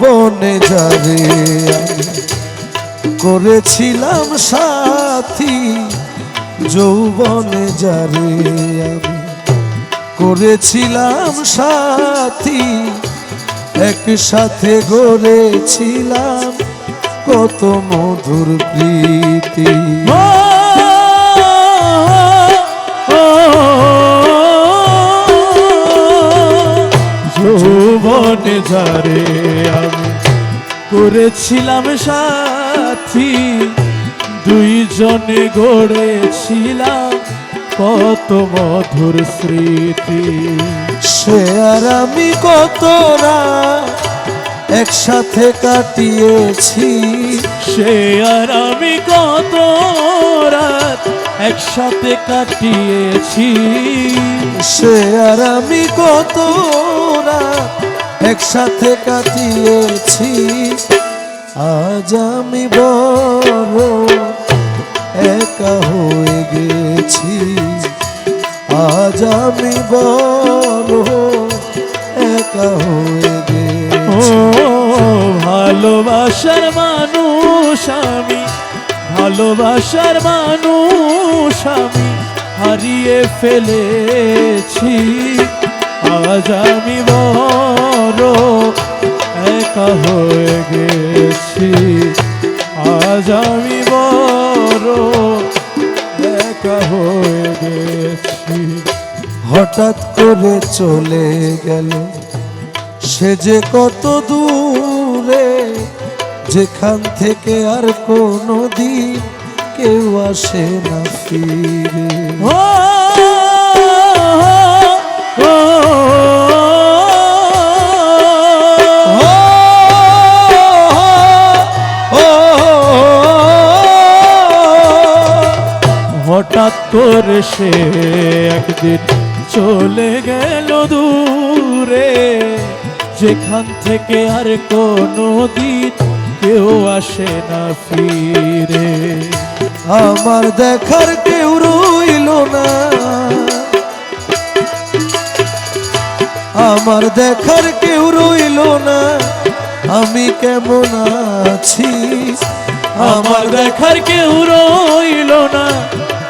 যৌবনে যাবে। করেছিলাম সাথী যৌবনে যারে আমি। করেছিলাম সাথী একসাথে গড়েছিলাম কত মধুর প্রীতি। যৌবনে যারে আমি। করেছিলাম সাথী, দুইজনে গড়েছিলাম কত মধুর স্মৃতি। সে আর আমি কত রাত একসাথে কাটিয়েছি। সে আর আমি কত রাত একসাথে কাটিয়েছি। সে আর আমি কত রাত একসাথে কাটিয়েছি। আজ আমি বড় একা হয়ে গেছি। আজ আমি বড় একা হয়ে গেছি। ভালোবাসার মানুষ আমি, ভালোবাসার মানুষ আমি হারিয়ে ফেলেছি। আজ আমি বড় একা হয়ে গেছি আজ আমি বড় একা হয়ে গেছি হঠাৎ করে চলে গেল সে যে কত দূরে যেখান থেকে আর কোনো দিন কেউ আসে না ফিরে ও করে সে একদিন চলে গেল দূরে। যেখান থেকে আর কোনো দিন কেউ আসে না ফিরে। আমার দেখার কেউ রইল না। আমার দেখার কেউ রইল না। আমি কেমন আছি? আমার দেখার কেউ রইল না।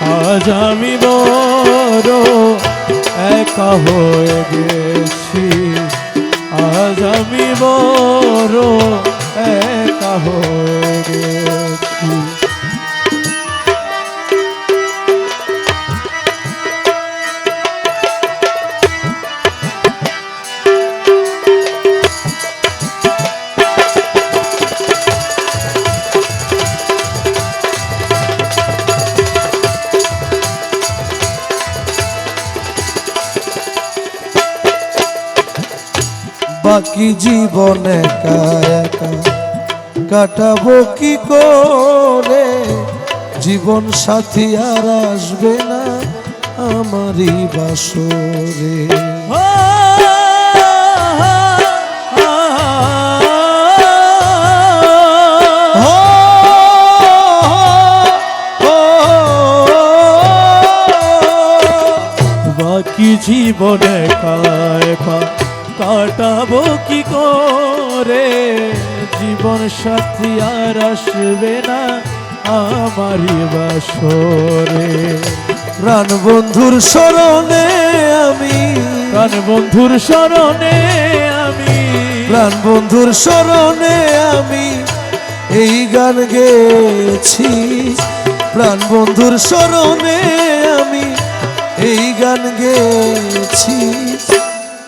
আজ আমি বড় একা হয়ে গেছি। আজ আমি বড় একা হয়ে গেছি। বাকি জীবনে একা কাটাবো কি করে? জীবন সাথী আর আসবে না আমারই বাসরে। বাকি জীবনে একা একা কাটাবো কি করে? জীবন সাথী আর আসবে না আমারই বাসরে। প্রাণ বন্ধুর স্মরণে আমি, প্রাণ বন্ধুর স্মরণে আমি, প্রাণ বন্ধুর স্মরণে আমি এই গান গেছি প্রাণ বন্ধুর স্মরণে আমি এই গান গেছি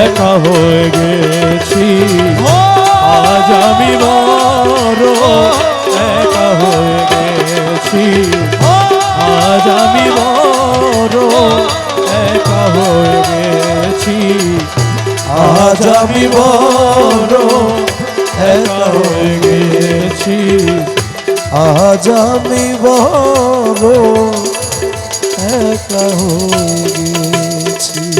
একা হয়ে গেছি। আজ আমি বড় একা হয়ে গেছি। আজ আমি বড় একা হয়ে গেছি। আজ আমি বড় একা হয়ে গেছি। আজ আমি বড় একা হয়ে গেছি।